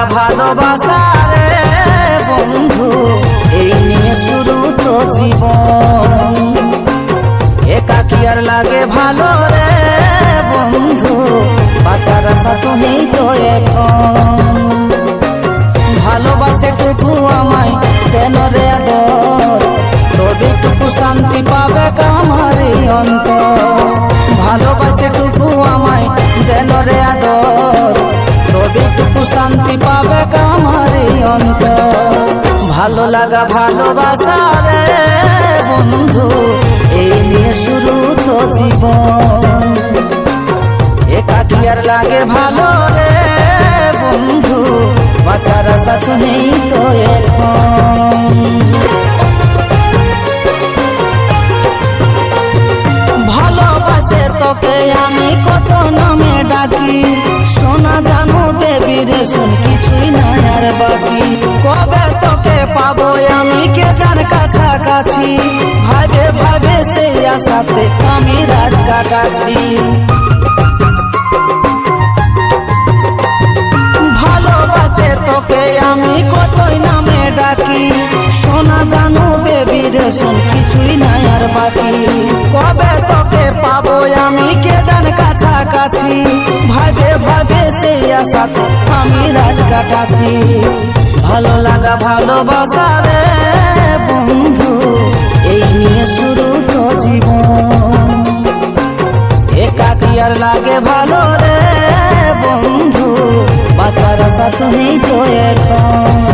লাগা ভালোবাসা রে বন্ধু, এই নিয়ে শুরু তো জীবন। একা কি আর লাগে ভালো রে বন্ধু? বাঁচার আশা তুমি তো এখন। ভালোবাসে টুকু আমায়, কেন রে আদর? তবেটুকু শান্তি পাবে কামারি অন্তর। শান্তি পাবে কামারি অন্তর। ভালো লাগা, ভালোবাসা রে বন্ধু, এই নিয়ে শুরু তো জীবন। একা কি আর লাগে ভালো রে বন্ধু, বাঁচার আশা তুমি তো এখন। ভালোবাসে তোকে আমি কত নামে শুন কিছুই নাই আর বাকি। কবে তোকে পাবো আমি কে যার কাছাকাছি? ভাবে ভাবে সেই আশাতে আমি রাত কাটাছি ভালোবাসে তোকে আমি কতই নামে ডাকি। সোনা জানো বেবি রে শোন কিছুই নাই আর বাকি। কবে তোকে পাবো আমি কে জান কাছাকাছি? ভাবে ভাবে সেই আশাতে আমি রাত কাটাছি। ভালো লাগা ভালোবাসা রে বন্ধু, এই নিয়ে শুরু তো জীবন। একাকি আর লাগে ভালো রে বন্ধু, বাঁচার আশা তুমি তো এখন।